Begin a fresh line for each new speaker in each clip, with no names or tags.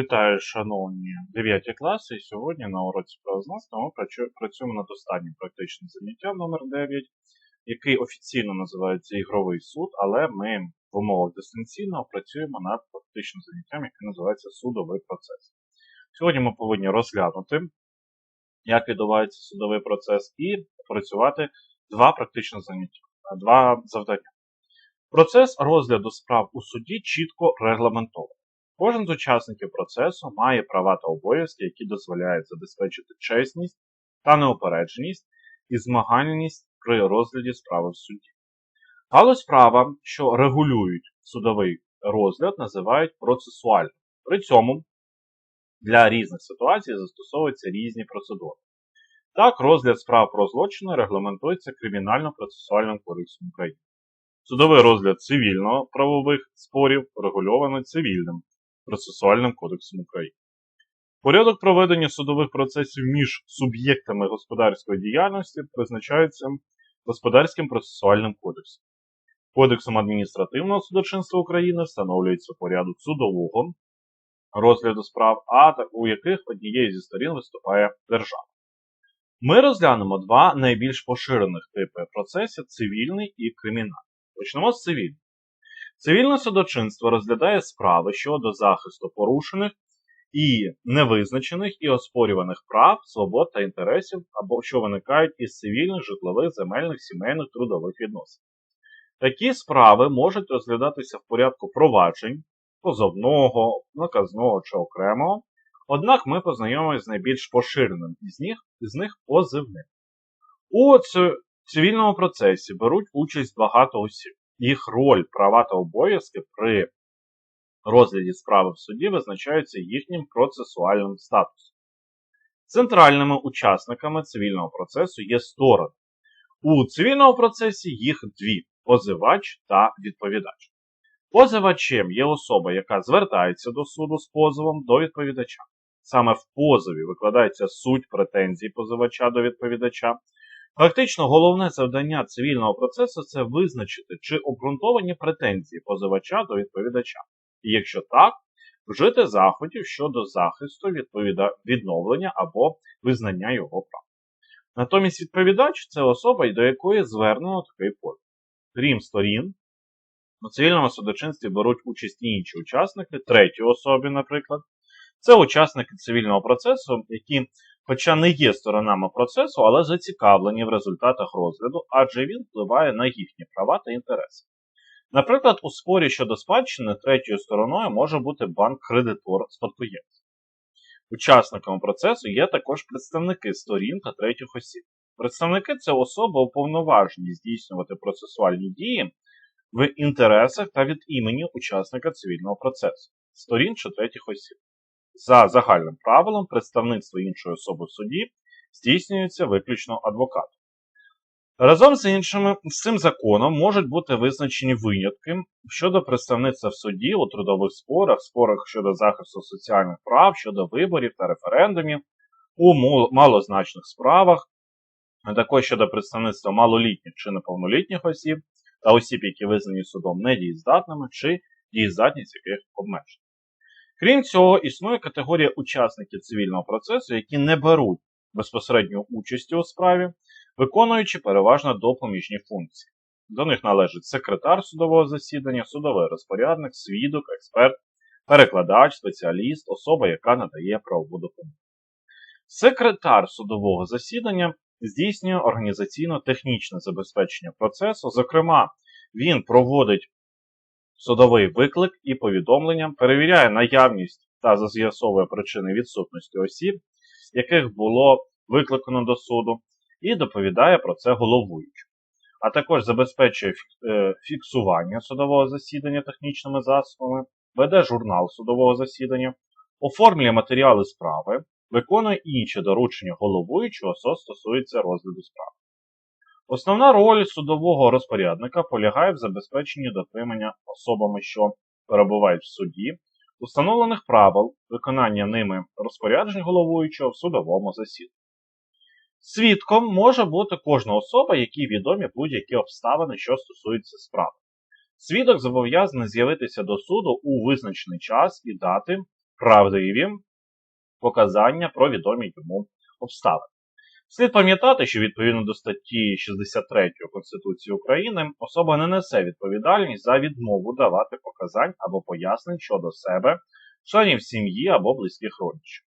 Вітаю, шановні 9 класи. І сьогодні на уроці правознавства ми працюємо над останнім практичним заняттям номер 9 який офіційно називається ігровий суд, але ми в умовах дистанційного працюємо над практичним заняттям, яке називається судовий процес. Сьогодні ми повинні розглянути, як відбувається судовий процес, і опрацювати два практичні заняття, два завдання. Процес розгляду справ у суді чітко регламентований. Кожен з учасників процесу має права та обов'язки, які дозволяють забезпечити чесність та неупередженість і змагальність при розгляді справи в суді. Галузь права, що регулюють судовий розгляд, називають процесуальним. При цьому для різних ситуацій застосовуються різні процедури. Так, розгляд справ про злочини регламентується Кримінально-процесуальним кодексом України. Судовий розгляд цивільно-правових спорів регульований цивільним процесуальним кодексом України. Порядок проведення судових процесів між суб'єктами господарської діяльності призначається Господарським процесуальним кодексом. Кодексом адміністративного судочинства України встановлюється порядок судового розгляду справ, а у яких однією зі сторін виступає держава. Ми розглянемо два найбільш поширених типи процесів цивільний і кримінальний. Почнемо з цивільного. Цивільне судочинство розглядає справи щодо захисту порушених і невизначених і оспорюваних прав, свобод та інтересів, або що виникають із цивільних, житлових, земельних, сімейних, трудових відносин. Такі справи можуть розглядатися в порядку проваджень, позовного, наказного чи окремого, однак ми познайомимося з найбільш поширеним із них, із них позивним. У цивільному процесі беруть участь багато осіб. Їх роль, права та обов'язки при розгляді справи в суді визначаються їхнім процесуальним статусом. Центральними учасниками цивільного процесу є сторони. У цивільному процесі їх дві позивач та відповідач. Позивачем є особа, яка звертається до суду з позовом до відповідача. Саме в позові викладається суть претензій позивача до відповідача. Фактично, головне завдання цивільного процесу це визначити, чи обґрунтовані претензії позивача до відповідача. І якщо так, вжити заходів щодо захисту відновлення або визнання його прав. Натомість відповідач це особа, до якої звернено такий позов. Крім сторін, у цивільному судочинстві беруть участь і інші учасники, треті особи, наприклад. Це учасники цивільного процесу, які, хоча не є сторонами процесу, але зацікавлені в результатах розгляду, адже він впливає на їхні права та інтереси. Наприклад, у спорі щодо спадщини третьою стороною може бути банк-кредитор спадкоємця. Учасниками процесу є також представники сторін та третіх осіб. Представники це особи уповноважені здійснювати процесуальні дії в інтересах та від імені учасника цивільного процесу, сторін чи третіх осіб. За загальним правилом, представництво іншої особи в суді здійснюється виключно адвокатом. Разом з іншими, з цим законом можуть бути визначені винятки щодо представництва в суді у трудових спорах, спорах щодо захисту соціальних прав, щодо виборів та референдумів, у малозначних справах, а також щодо представництва малолітніх чи неповнолітніх осіб та осіб, які визнані судом недієздатними, чи дієздатність яких обмежена. Крім цього, існує категорія учасників цивільного процесу, які не беруть безпосередньо участі у справі, виконуючи переважно допоміжні функції. До них належить секретар судового засідання, судовий розпорядник, свідок, експерт, перекладач, спеціаліст, особа, яка надає правову допомогу. Секретар судового засідання здійснює організаційно-технічне забезпечення процесу. Зокрема, він проводить судовий виклик і повідомлення, перевіряє наявність та з'ясовує причини відсутності осіб, яких було викликано до суду, і доповідає про це головуючому. А також забезпечує е, фіксування судового засідання технічними засобами, веде журнал судового засідання, оформлює матеріали справи, виконує інші доручення головуючого, що стосується розгляду справи. Основна роль судового розпорядника полягає в забезпеченні дотримання особами, що перебувають в суді, установлених правил виконання ними розпоряджень головуючого в судовому засіданні. Свідком може бути кожна особа, якій відомі будь-які обставини, що стосуються справи. Свідок зобов'язаний з'явитися до суду у визначений час і дати правдиві показання про відомі йому обставини. Слід пам'ятати, що відповідно до статті 63 Конституції України особа не несе відповідальність за відмову давати показань або пояснень щодо себе, членів сім'ї або близьких родичів.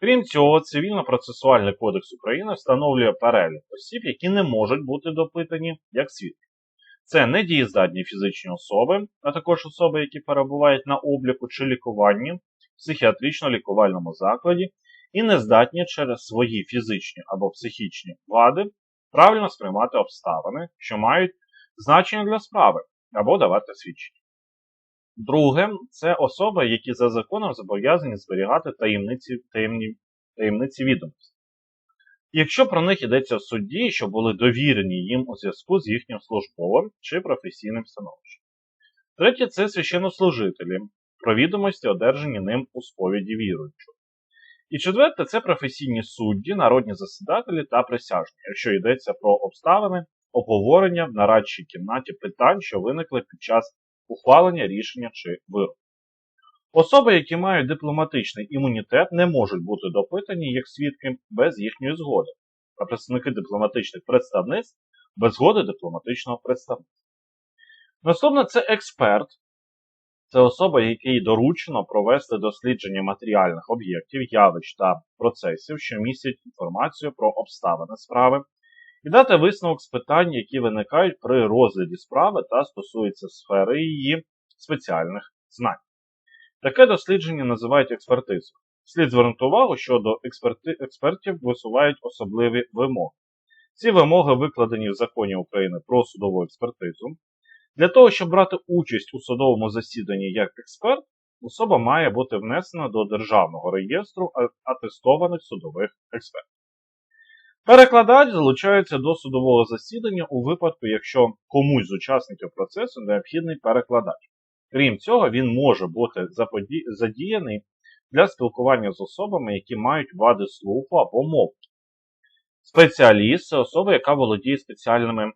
Крім цього, Цивільно-процесуальний кодекс України встановлює перелік осіб, які не можуть бути допитані як свідки. Це недієздатні фізичні особи, а також особи, які перебувають на обліку чи лікуванні в психіатрично-лікувальному закладі і не здатні через свої фізичні або психічні вади правильно сприймати обставини, що мають значення для справи, або давати свідчення. Друге, це особи, які за законом зобов'язані зберігати таємниці, таємні, таємниці відомості. Якщо про них йдеться в суді, що були довірені їм у зв'язку з їхнім службовим чи професійним становищем. Третє це священнослужителі, про відомості, одержані ним у сповіді віруючого. І четверте це професійні судді, народні засідателі та присяжні, якщо йдеться про обставини обговорення в нарадчій кімнаті питань, що виникли під час ухвалення рішення чи вироку. Особи, які мають дипломатичний імунітет, не можуть бути допитані як свідки без їхньої згоди, а представники дипломатичних представництв без згоди дипломатичного представництва. Наступне це експерт. Це особа, якій доручено провести дослідження матеріальних об'єктів, явищ та процесів, що містять інформацію про обставини справи, і дати висновок з питань, які виникають при розгляді справи та стосуються сфери її спеціальних знань. Таке дослідження називають експертизою. Слід звернути увагу, що до експерти... експертів висувають особливі вимоги. Ці вимоги викладені в законі України про судову експертизу. Для того, щоб брати участь у судовому засіданні як експерт, особа має бути внесена до Державного реєстру атестованих судових експертів. Перекладач залучається до судового засідання у випадку, якщо комусь з учасників процесу необхідний перекладач. Крім цього, він може бути задіяний для спілкування з особами, які мають вади слуху або мову. Спеціаліст це особа, яка володіє спеціальними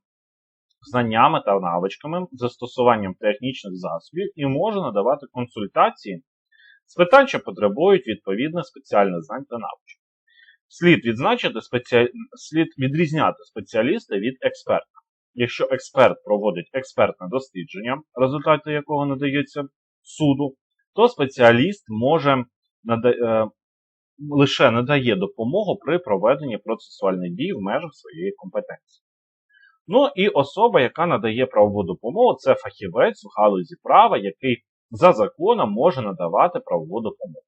знаннями та навичками, застосуванням технічних засобів і може надавати консультації з питань, що потребують відповідних спеціальних знань та навичок. Слід відзначити спеці... слід відрізняти спеціаліста від експерта. Якщо експерт проводить експертне дослідження, результати якого надаються суду, то спеціаліст може нада... Е, лише надає допомогу при проведенні процесуальних дій в межах своєї компетенції. Ну і особа, яка надає правову допомогу, це фахівець в галузі права, який за законом може надавати правову допомогу.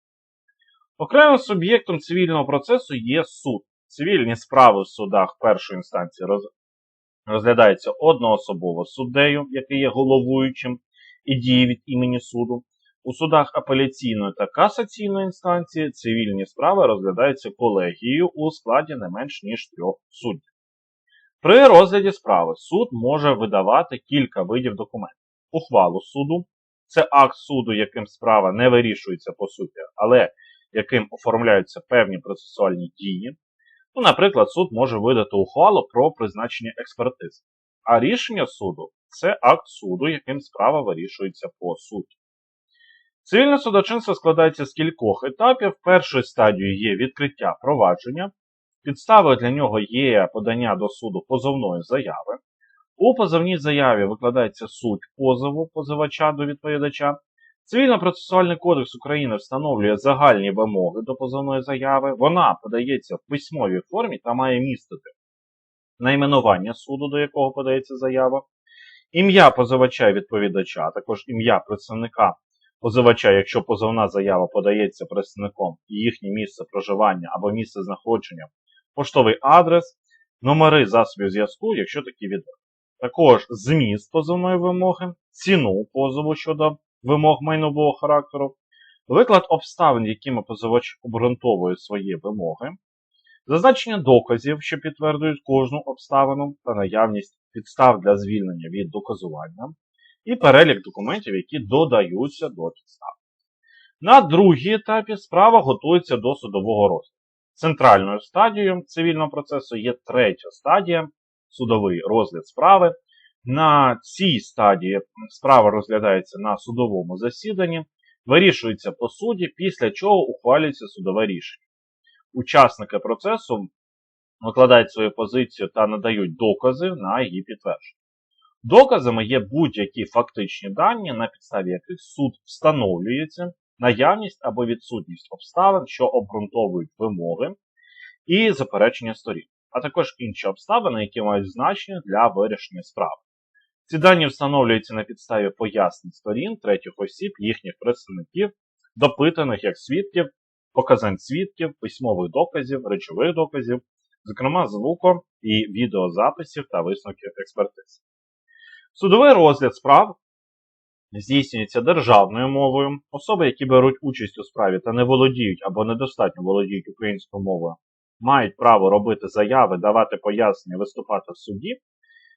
Окремим суб'єктом цивільного процесу є суд. Цивільні справи в судах першої інстанції розглядаються одноособово суддею, який є головуючим і діє від імені суду. У судах апеляційної та касаційної інстанції цивільні справи розглядаються колегією у складі не менш ніж трьох суддів. При розгляді справи суд може видавати кілька видів документів. Ухвалу суду це акт суду, яким справа не вирішується по суті, але яким оформляються певні процесуальні дії. Ну, Наприклад, суд може видати ухвалу про призначення експертизи. А рішення суду це акт суду, яким справа вирішується по суті. Цивільне судочинство складається з кількох етапів. Першою стадією є відкриття провадження. Підставою для нього є подання до суду позовної заяви. У позовній заяві викладається суть позову позивача до відповідача. Цивільно-процесуальний кодекс України встановлює загальні вимоги до позовної заяви. Вона подається в письмовій формі та має містити найменування суду, до якого подається заява, ім'я позивача і відповідача, а також ім'я представника позивача, якщо позовна заява подається представником і їхнє місце проживання або місце знаходження, поштовий адрес, номери засобів зв'язку, якщо такі відомі. Також зміст позовної вимоги, ціну позову щодо вимог майнового характеру, виклад обставин, якими позивач обґрунтовує свої вимоги, зазначення доказів, що підтверджують кожну обставину та наявність підстав для звільнення від доказування, і перелік документів, які додаються до підстав. На другій етапі справа готується до судового розгляду. Центральною стадією цивільного процесу є третя стадія судовий розгляд справи, на цій стадії справа розглядається на судовому засіданні, вирішується по суді, після чого ухвалюється судове рішення. Учасники процесу викладають свою позицію та надають докази на її підтвердження. Доказами є будь-які фактичні дані, на підставі яких суд встановлюється наявність або відсутність обставин, що обґрунтовують вимоги і заперечення сторін, а також інші обставини, які мають значення для вирішення справи. Ці дані встановлюються на підставі пояснень сторін, третіх осіб, їхніх представників, допитаних як свідків, показань свідків, письмових доказів, речових доказів, зокрема звуко і відеозаписів та висновків експертиз. Судовий розгляд справ здійснюється державною мовою. Особи, які беруть участь у справі та не володіють або недостатньо володіють українською мовою, мають право робити заяви, давати пояснення, виступати в суді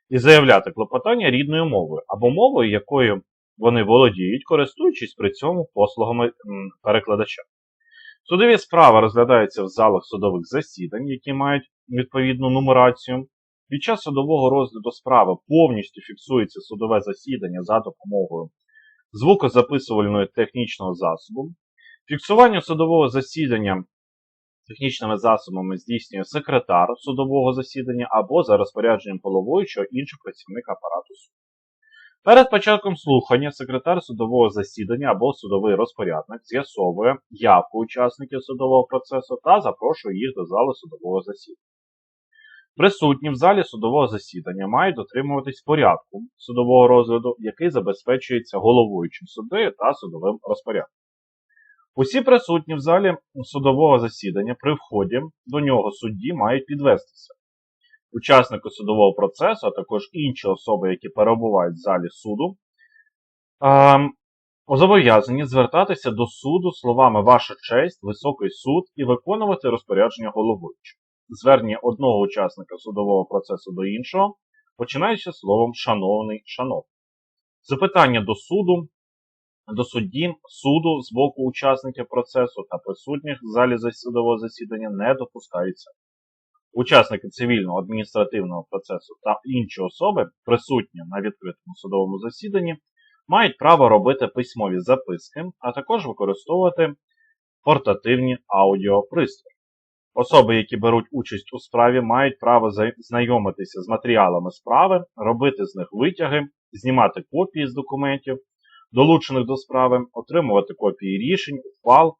і заявляти клопотання рідною мовою або мовою, якою вони володіють, користуючись при цьому послугами перекладача. Судові справи розглядаються в залах судових засідань, які мають відповідну нумерацію. Під час судового розгляду справи повністю фіксується судове засідання за допомогою звукозаписувального технічного засобу. Фіксування судового засідання технічними засобами здійснює секретар судового засідання або за розпорядженням головуючого інший працівник апарату суду. Перед початком слухання секретар судового засідання або судовий розпорядник з'ясовує явку учасників судового процесу та запрошує їх до зали судового засідання. Присутні в залі судового засідання мають дотримуватись порядку судового розгляду, який забезпечується головуючим суддею та судовим розпорядком. Усі присутні в залі судового засідання при вході до нього судді мають підвестися. Учасники судового процесу, а також інші особи, які перебувають в залі суду, зобов'язані звертатися до суду словами Ваша честь, високий суд і виконувати розпорядження головуючого звернення одного учасника судового процесу до іншого, починаючи словом шановний шановний. Запитання до суду, до судді, суду з боку учасників процесу та присутніх в залі судового засідання не допускаються. Учасники цивільного адміністративного процесу та інші особи, присутні на відкритому судовому засіданні, мають право робити письмові записки, а також використовувати портативні аудіопристрої. Особи, які беруть участь у справі, мають право знайомитися з матеріалами справи, робити з них витяги, знімати копії з документів, долучених до справи, отримувати копії рішень, ухвал,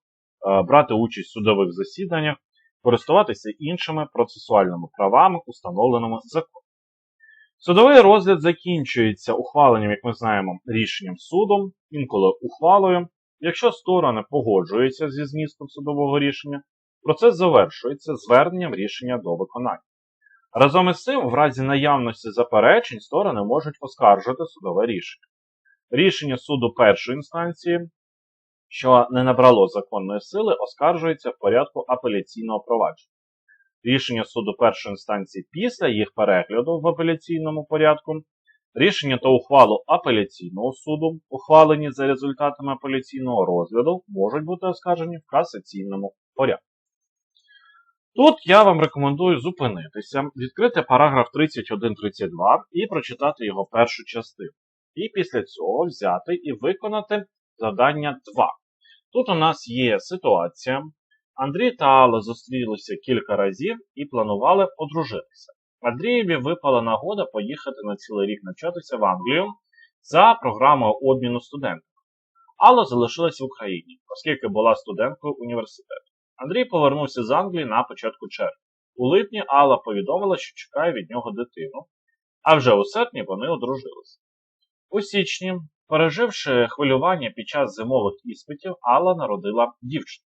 е, брати участь в судових засіданнях, користуватися іншими процесуальними правами, установленими законом. Судовий розгляд закінчується ухваленням, як ми знаємо, рішенням судом, інколи ухвалою. Якщо сторони погоджуються зі змістом судового рішення, Процес завершується зверненням рішення до виконання. Разом із цим, в разі наявності заперечень, сторони можуть оскаржити судове рішення. Рішення суду першої інстанції, що не набрало законної сили, оскаржується в порядку апеляційного провадження. Рішення суду першої інстанції після їх перегляду в апеляційному порядку, рішення та ухвалу апеляційного суду, ухвалені за результатами апеляційного розгляду, можуть бути оскаржені в касаційному порядку. Тут я вам рекомендую зупинитися, відкрити параграф 31.32 і прочитати його першу частину. І після цього взяти і виконати завдання 2. Тут у нас є ситуація. Андрій та Алла зустрілися кілька разів і планували одружитися. Андрієві випала нагода поїхати на цілий рік навчатися в Англію за програмою обміну студентів. Алла залишилась в Україні, оскільки була студенткою університету. Андрій повернувся з Англії на початку червня. У липні Алла повідомила, що чекає від нього дитину, а вже у серпні вони одружилися. У січні, переживши хвилювання під час зимових іспитів, Алла народила дівчину.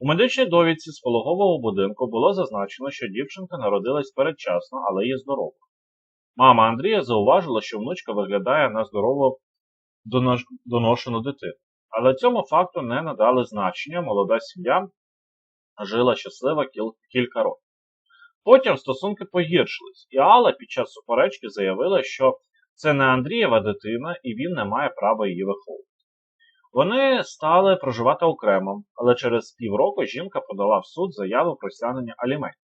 У медичній довідці з пологового будинку було зазначено, що дівчинка народилась передчасно, але є здорова. Мама Андрія зауважила, що внучка виглядає на здорову доношену дитину. Але цьому факту не надали значення молода сім'я жила щаслива кіл... кілька років. Потім стосунки погіршились, і Алла під час суперечки заявила, що це не Андрієва дитина і він не має права її виховувати. Вони стали проживати окремо, але через півроку жінка подала в суд заяву про стягнення аліментів.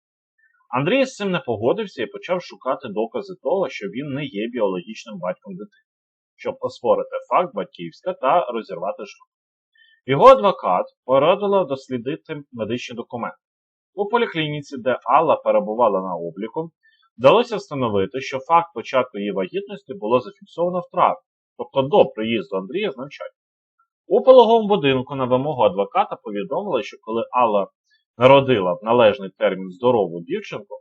Андрій з цим не погодився і почав шукати докази того, що він не є біологічним батьком дитини, щоб оспорити факт батьківська та розірвати шлюб. Його адвокат порадила дослідити медичні документи. У поліклініці, де Алла перебувала на обліку, вдалося встановити, що факт початку її вагітності було зафіксовано в травні, тобто до приїзду Андрія з навчання. У пологовому будинку на вимогу адвоката повідомили, що коли Алла народила в належний термін здорову дівчинку,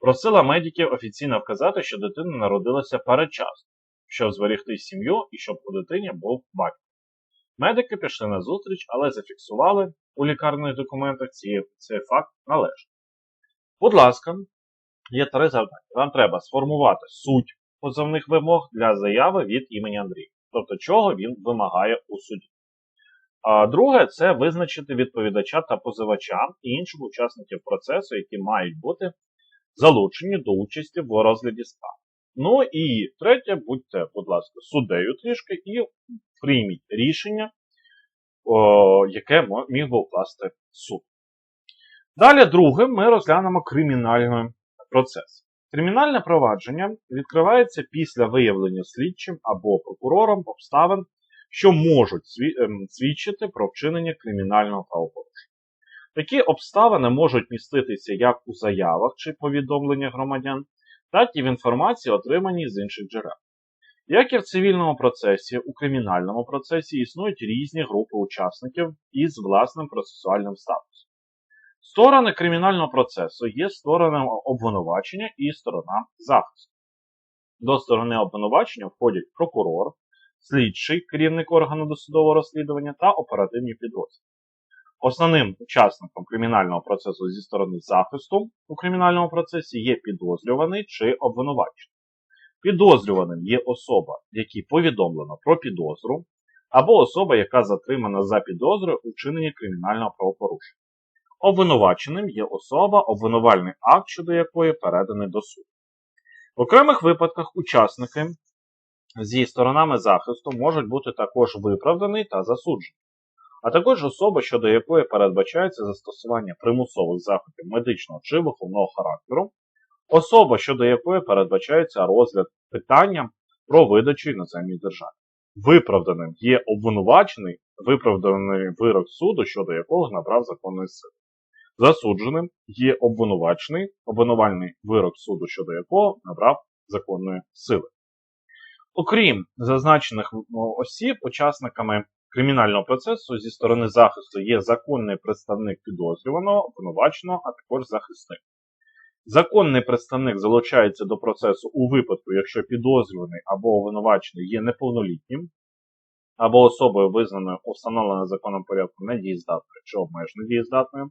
просила медиків офіційно вказати, що дитина народилася передчасно, щоб зберегти сім'ю і щоб у дитині був батько. Медики пішли на зустріч, але зафіксували у лікарних документах ці, цей факт належно. Будь ласка, є три завдання. Вам треба сформувати суть позовних вимог для заяви від імені Андрія, тобто чого він вимагає у суді. А друге це визначити відповідача та позивача і інших учасників процесу, які мають бути залучені до участі в розгляді справи. Ну і третє, будьте, будь ласка, суддею трішки і прийміть рішення, о, яке міг би укласти суд. Далі, друге, ми розглянемо кримінальний процес. Кримінальне провадження відкривається після виявлення слідчим або прокурором обставин, що можуть ем, свідчити про вчинення кримінального правопорушення. Такі обставини можуть міститися як у заявах чи повідомленнях громадян, так і в інформації, отриманій з інших джерел. Як і в цивільному процесі, у кримінальному процесі існують різні групи учасників із власним процесуальним статусом. Сторони кримінального процесу є сторонами обвинувачення і сторона захисту. До сторони обвинувачення входять прокурор, слідчий, керівник органу досудового розслідування та оперативні підрозділи. Основним учасником кримінального процесу зі сторони захисту у кримінальному процесі є підозрюваний чи обвинувачений. Підозрюваним є особа, якій повідомлено про підозру, або особа, яка затримана за підозрою у вчиненні кримінального правопорушення. Обвинуваченим є особа, обвинувальний акт, щодо якої переданий до суду. В окремих випадках учасники зі сторонами захисту можуть бути також виправдані та засуджені, а також особа, щодо якої передбачається застосування примусових заходів медичного чи виховного характеру, особа, щодо якої передбачається розгляд питання про видачу іноземній державі. Виправданим є обвинувачений, виправданий вирок суду, щодо якого набрав законної сили. Засудженим є обвинувачений, обвинувальний вирок суду, щодо якого набрав законної сили. Окрім зазначених ну, осіб, учасниками кримінального процесу зі сторони захисту є законний представник підозрюваного, обвинуваченого, а також захисник. Законний представник залучається до процесу у випадку, якщо підозрюваний або обвинувачений є неповнолітнім, або особою визнаною у законом порядку недієздатною чи обмежено дієздатною.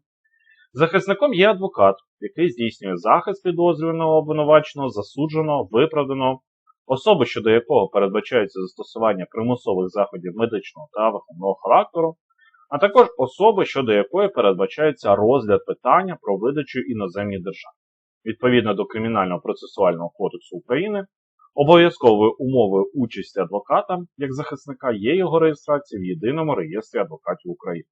Захисником є адвокат, який здійснює захист підозрюваного обвинуваченого, засудженого, виправданого, особи, щодо якого передбачається застосування примусових заходів медичного та виховного характеру, а також особи, щодо якої передбачається розгляд питання про видачу іноземній державі. Відповідно до Кримінального процесуального кодексу України, обов'язковою умовою участі адвоката як захисника є його реєстрація в єдиному реєстрі адвокатів України.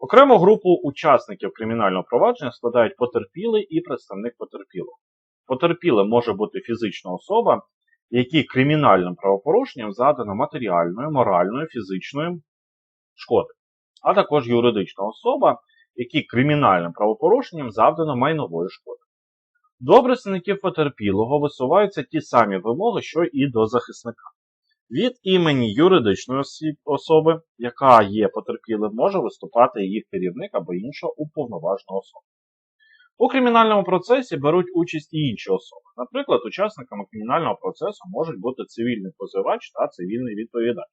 Окрему групу учасників кримінального провадження складають потерпілий і представник потерпілого. Потерпілим може бути фізична особа, якій кримінальним правопорушенням задано матеріальної, моральної, фізичної шкоди, а також юридична особа, якій кримінальним правопорушенням завдано майнової шкоди. До представників потерпілого висуваються ті самі вимоги, що і до захисника. Від імені юридичної особи, яка є потерпілим, може виступати її керівник або інша уповноважена особа. У кримінальному процесі беруть участь і інші особи. Наприклад, учасниками кримінального процесу можуть бути цивільний позивач та цивільний відповідач.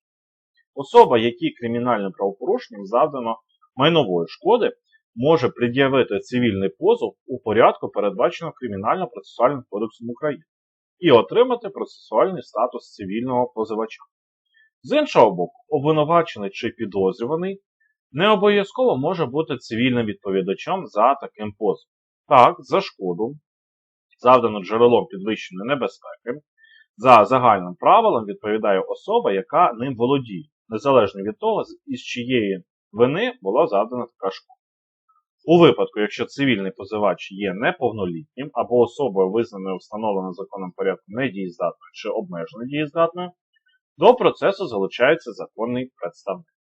Особа, якій кримінальним правопорушенням завдано майнової шкоди, може пред'явити цивільний позов у порядку, передбаченого Кримінально-процесуальним кодексом України, і отримати процесуальний статус цивільного позивача. З іншого боку, обвинувачений чи підозрюваний не обов'язково може бути цивільним відповідачем за таким позовом. Так, за шкоду, завдану джерелом підвищеної небезпеки, за загальним правилом відповідає особа, яка ним володіє, незалежно від того, із чиєї вини була завдана така шкода. У випадку, якщо цивільний позивач є неповнолітнім або особою, визнаною встановленим законом порядку недієздатною чи обмежено дієздатною, до процесу залучається законний представник.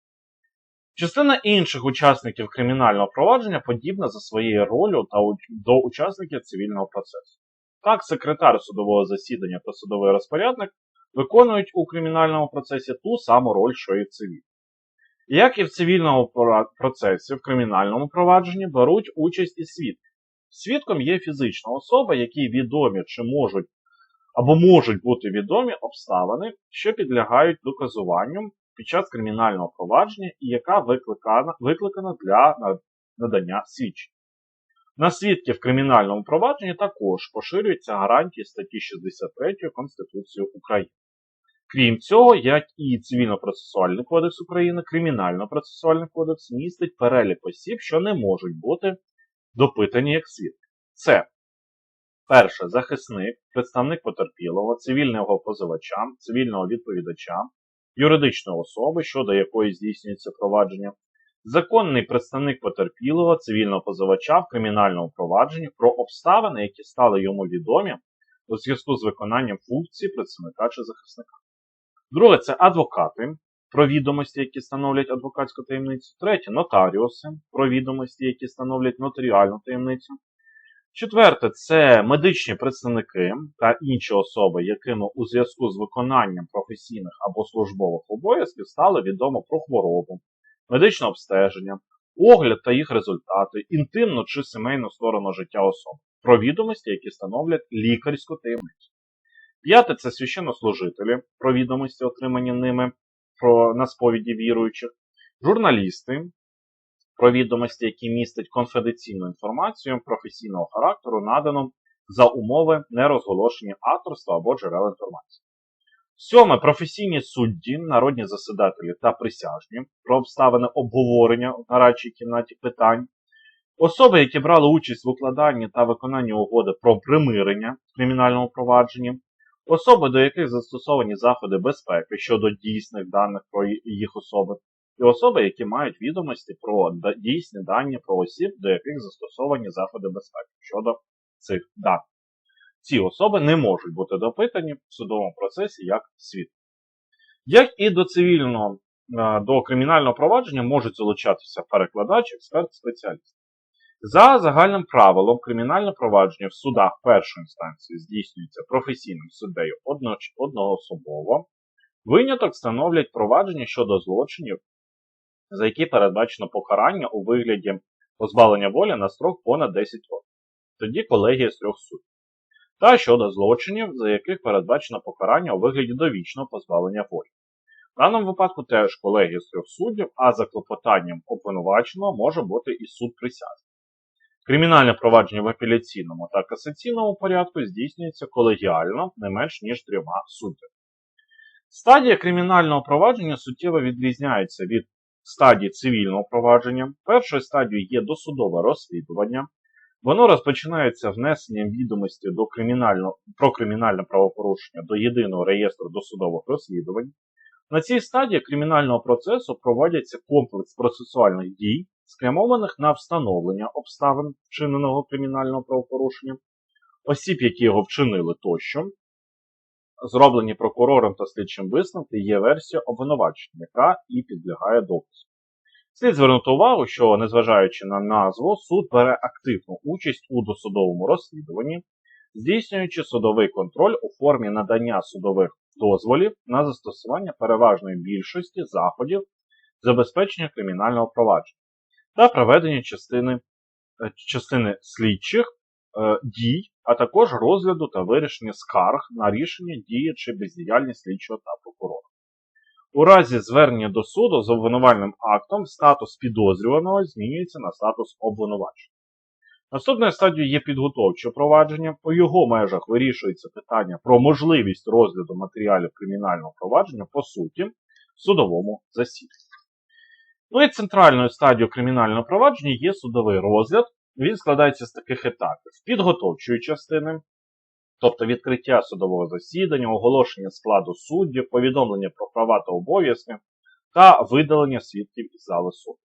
Частина інших учасників кримінального провадження подібна за своєю ролью та до учасників цивільного процесу. Так, секретар судового засідання та судовий розпорядник виконують у кримінальному процесі ту саму роль, що і в цивільному. Як і в цивільному процесі, в кримінальному провадженні беруть участь і свідки. Свідком є фізична особа, якій відомі чи можуть або можуть бути відомі обставини, що підлягають доказуванню під час кримінального провадження і яка викликана, викликана для надання свідчень. На свідків в кримінальному провадженні також поширюються гарантії статті 63 Конституції України. Крім цього, як і Цивільно-процесуальний кодекс України, Кримінально-процесуальний кодекс містить перелік осіб, що не можуть бути допитані як свідки. Це перше захисник, представник потерпілого, цивільного позивача, цивільного відповідача, юридичної особи, щодо якої здійснюється провадження, законний представник потерпілого, цивільного позивача в кримінальному провадженні про обставини, які стали йому відомі у зв'язку з виконанням функції представника чи захисника. Друге, це адвокати, про відомості, які становлять адвокатську таємницю. Третє нотаріуси, про відомості, які становлять нотаріальну таємницю. Четверте, це медичні представники та інші особи, якими у зв'язку з виконанням професійних або службових обов'язків стало відомо про хворобу, медичне обстеження, огляд та їх результати, інтимну чи сімейну сторону життя особи, про відомості, які становлять лікарську таємницю. П'яте це священнослужителі, про відомості, отримані ними про, на сповіді віруючих, журналісти, про відомості, які містять конфіденційну інформацію професійного характеру, надану за умови нерозголошення авторства або джерел інформації. Сьоме професійні судді, народні засідателі та присяжні про обставини обговорення в нарадчій кімнаті питань. Особи, які брали участь в укладанні та виконанні угоди про примирення в кримінальному провадженні, особи, до яких застосовані заходи безпеки щодо дійсних даних про їх особи, і особи, які мають відомості про дійсні дані про осіб, до яких застосовані заходи безпеки щодо цих даних. Ці особи не можуть бути допитані в судовому процесі як свідки. Як і до цивільного, до кримінального провадження можуть залучатися перекладач, експерт, спеціаліст. За загальним правилом, кримінальне провадження в судах першої інстанції здійснюється професійним суддею одноособово. Виняток становлять провадження щодо злочинів, за які передбачено покарання у вигляді позбавлення волі на строк понад 10 років. Тоді колегія з трьох суддів. Та щодо злочинів, за яких передбачено покарання у вигляді довічного позбавлення волі. В даному випадку теж колегія з трьох суддів, а за клопотанням обвинуваченого може бути і суд присяжний. Кримінальне провадження в апеляційному та касаційному порядку здійснюється колегіально не менш ніж трьома суддями. Стадія кримінального провадження суттєво відрізняється від стадії цивільного провадження. Першою стадією є досудове розслідування. Воно розпочинається внесенням відомості до кримінального, про кримінальне правопорушення до єдиного реєстру досудових розслідувань. На цій стадії кримінального процесу проводяться комплекс процесуальних дій, спрямованих на встановлення обставин вчиненого кримінального правопорушення, осіб, які його вчинили тощо. Зроблені прокурором та слідчим висновки є версія обвинувачення, яка і підлягає доказу. Слід звернути увагу, що, незважаючи на назву, суд бере активну участь у досудовому розслідуванні, здійснюючи судовий контроль у формі надання судових дозволів на застосування переважної більшості заходів забезпечення кримінального провадження та проведення частини, е, частини слідчих е, дій, а також розгляду та вирішення скарг на рішення дії чи бездіяльність слідчого та прокурора. У разі звернення до суду з обвинувальним актом статус підозрюваного змінюється на статус обвинувачення. Наступною стадією є підготовче провадження. У його межах вирішується питання про можливість розгляду матеріалів кримінального провадження по суті в судовому засіданні. Ну і центральною стадією кримінального провадження є судовий розгляд. Він складається з таких етапів: підготовчої частини, тобто відкриття судового засідання, оголошення складу суддів, повідомлення про права та обов'язки та видалення свідків із зали суду.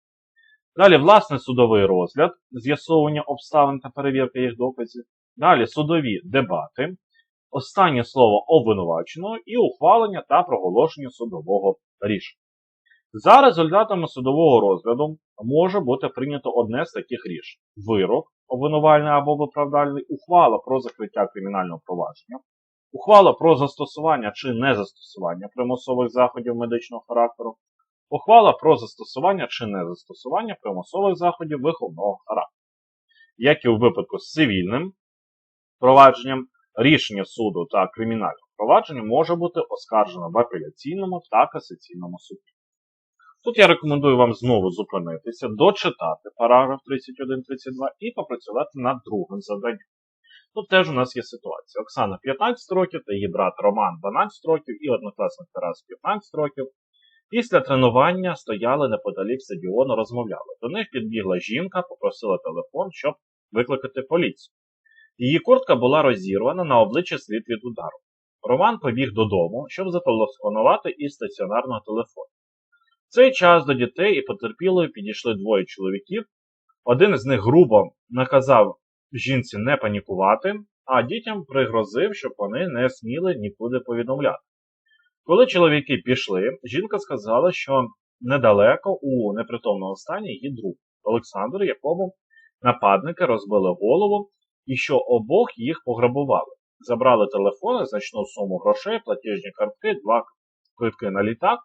Далі, власне, судовий розгляд, з'ясовування обставин та перевірка їх доказів. Далі судові дебати, останнє слово обвинуваченого і ухвалення та проголошення судового рішення. За результатами судового розгляду може бути прийнято одне з таких рішень: вирок, обвинувальний або виправдальний, ухвала про закриття кримінального провадження, ухвала про застосування чи незастосування примусових заходів медичного характеру, ухвала про застосування чи незастосування примусових заходів виховного характеру. Як і у випадку з цивільним провадженням, рішення суду та кримінального провадження може бути оскаржено в апеляційному та касаційному суді. Тут я рекомендую вам знову зупинитися, дочитати параграф 31-32 і попрацювати над другим завданням. Тут теж у нас є ситуація. Оксана 15 років та її брат Роман 12 років і однокласник Тарас 15 років. Після тренування стояли неподалік стадіону, розмовляли. До них підбігла жінка, попросила телефон, щоб викликати поліцію. Її куртка була розірвана на обличчі слід від удару. Роман побіг додому, щоб зателефонувати із стаціонарного телефону. Цей час до дітей і потерпілої підійшли двоє чоловіків. Один з них грубо наказав жінці не панікувати, а дітям пригрозив, щоб вони не сміли нікуди повідомляти. Коли чоловіки пішли, жінка сказала, що недалеко у непритомному стані її друг Олександр, якому нападники розбили голову, і що обох їх пограбували. Забрали телефони, значну суму грошей, платіжні картки, два квитки на літак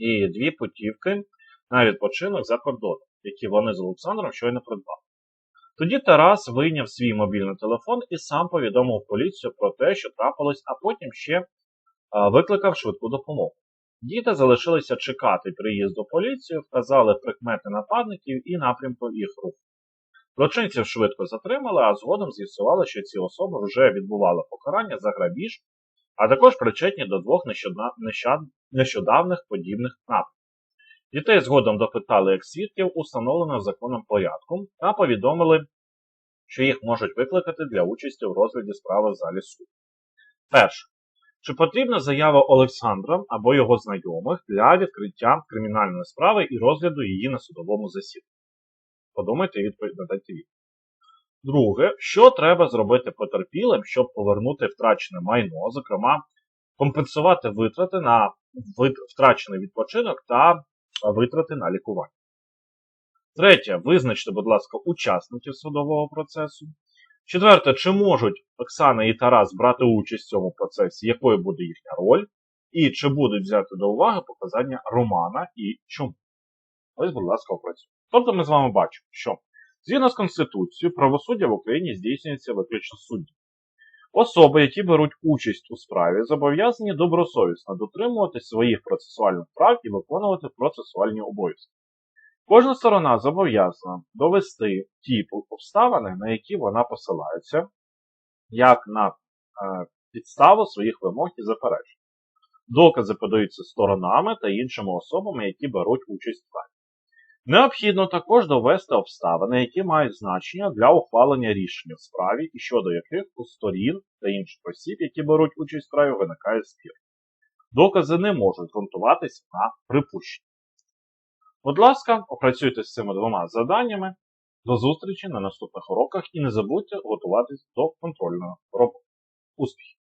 і дві путівки на відпочинок за кордоном, які вони з Олександром щойно придбали. Тоді Тарас вийняв свій мобільний телефон і сам повідомив поліцію про те, що трапилось, а потім ще викликав швидку допомогу. Діти залишилися чекати приїзду поліції, вказали прикмети нападників і напрямку їх рух. Злочинців швидко затримали, а згодом з'ясували, що ці особи вже відбували покарання за грабіж, а також причетні до двох нещодавних подібних нападів. Дітей згодом допитали як свідків, установлено законом порядку, та повідомили, що їх можуть викликати для участі в розгляді справи в залі суду. Перше. Чи потрібна заява Олександра або його знайомих для відкриття кримінальної справи і розгляду її на судовому засіданні? Подумайте і відповідь. Друге, що треба зробити потерпілим, щоб повернути втрачене майно, зокрема, компенсувати витрати на втрачений відпочинок та витрати на лікування. Третє, визначте, будь ласка, учасників судового процесу. Четверте, чи можуть Оксана і Тарас брати участь в цьому процесі, якою буде їхня роль, і чи будуть взяти до уваги показання Романа і чому. Ось, будь ласка, опрацюємо. Тобто ми з вами бачимо, що згідно з Конституцією, правосуддя в Україні здійснюється виключно суддів. Особи, які беруть участь у справі, зобов'язані добросовісно дотримуватись своїх процесуальних прав і виконувати процесуальні обов'язки. Кожна сторона зобов'язана довести ті обставини, на які вона посилається, як на е, підставу своїх вимог і заперечень. Докази подаються сторонами та іншими особами, які беруть участь в справі. Необхідно також довести обставини, які мають значення для ухвалення рішення в справі і щодо яких у сторін та інших осіб, які беруть участь в справі, виникає спір. Докази не можуть ґрунтуватися на припущення. Будь ласка, опрацюйте з цими двома заданнями. До зустрічі на наступних уроках і не забудьте готуватись до контрольної роботи. Успіхів!